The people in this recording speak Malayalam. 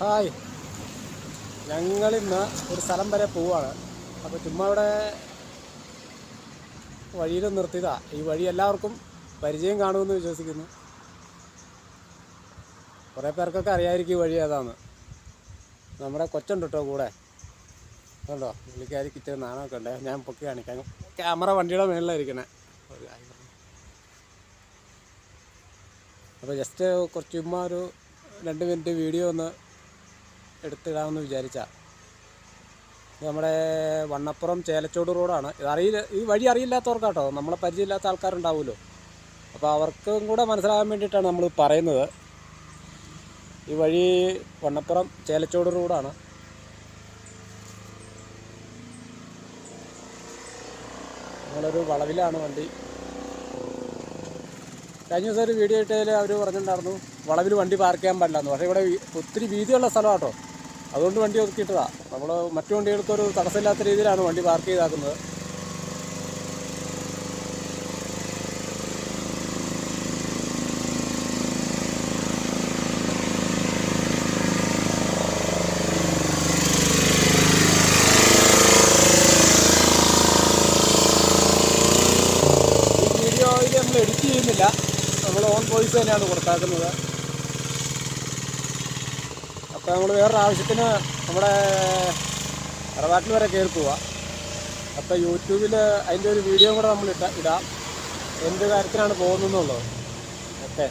ഹായ്. ഞങ്ങളിന്ന് ഒരു സ്ഥലം വരെ പോവാണ്. അപ്പോൾ ചുമ്മാ അവിടെ വഴിയിൽ നിർത്തിയതാ. ഈ വഴി എല്ലാവർക്കും പരിചയം കാണുമെന്ന് വിശ്വസിക്കുന്നു. കുറേ പേർക്കൊക്കെ അറിയാമായിരിക്കും ഈ വഴി ഏതാന്ന്. നമ്മുടെ കൊച്ചുണ്ട് കേട്ടോ കൂടെ. കണ്ടോ? പുള്ളിക്കാരി കിറ്റിയ നാണമൊക്കെ ഉണ്ട്. ഞാൻ പൊക്കി കാണിക്കാം. ക്യാമറ വണ്ടിയുടെ മേളിലായിരിക്കണേ. അപ്പോൾ ജസ്റ്റ് കുറച്ച് ചുമ്മാ ഒരു രണ്ട് മിനിറ്റ് വീഡിയോ ഒന്ന് എടുത്തിടാമെന്ന് വിചാരിച്ച. നമ്മുടെ വണ്ണപ്പുറം ചേലച്ചോട് റോഡാണ്. അറിയില്ല ഈ വഴി അറിയില്ലാത്തവർക്കാട്ടോ നമ്മളെ പരിചയമില്ലാത്ത ആൾക്കാരുണ്ടാവുമല്ലോ. അപ്പോൾ അവർക്കും കൂടെ മനസ്സിലാകാൻ വേണ്ടിയിട്ടാണ് നമ്മൾ പറയുന്നത്. ഈ വഴി വണ്ണപ്പുറം ചേലച്ചോട് റോഡാണ്. നമ്മളൊരു വളവിലാണ് വണ്ടി. കഴിഞ്ഞ ദിവസം ഒരു വീഡിയോ ഇട്ടതിൽ അവർ പറഞ്ഞിട്ടുണ്ടായിരുന്നു വളവിൽ വണ്ടി പാർക്ക് ചെയ്യാൻ പാടില്ലെന്ന്. പക്ഷേ ഇവിടെ ഒത്തിരി വീതിയുള്ള സ്ഥലമാട്ടോ. അതുകൊണ്ട് വണ്ടി ഒതുക്കിയിട്ടതാണ് നമ്മൾ മറ്റു വണ്ടികൾക്കൊരു തടസ്സമില്ലാത്ത രീതിയിലാണ് വണ്ടി പാർക്ക് ചെയ്താക്കുന്നത്. വീഡിയോയിൽ നമ്മൾ എഡിറ്റ് ചെയ്യുന്നില്ല. നമ്മൾ ഓൺ വോയിസ് തന്നെയാണ് കൊടുത്താക്കുന്നത് അപ്പോൾ നമ്മൾ വേറൊരു ആവശ്യത്തിന് നമ്മുടെ അറവാട്ടിൽ വരെ കയറി പോവാം. അപ്പോൾ യൂട്യൂബിൽ അതിന്റെ ഒരു വീഡിയോ കൂടെ നമ്മൾ ഇട്ട ഇടാം. എന്ത് കാര്യത്തിനാണ് പോകുന്നതെന്നുള്ളത്. ഓക്കെ.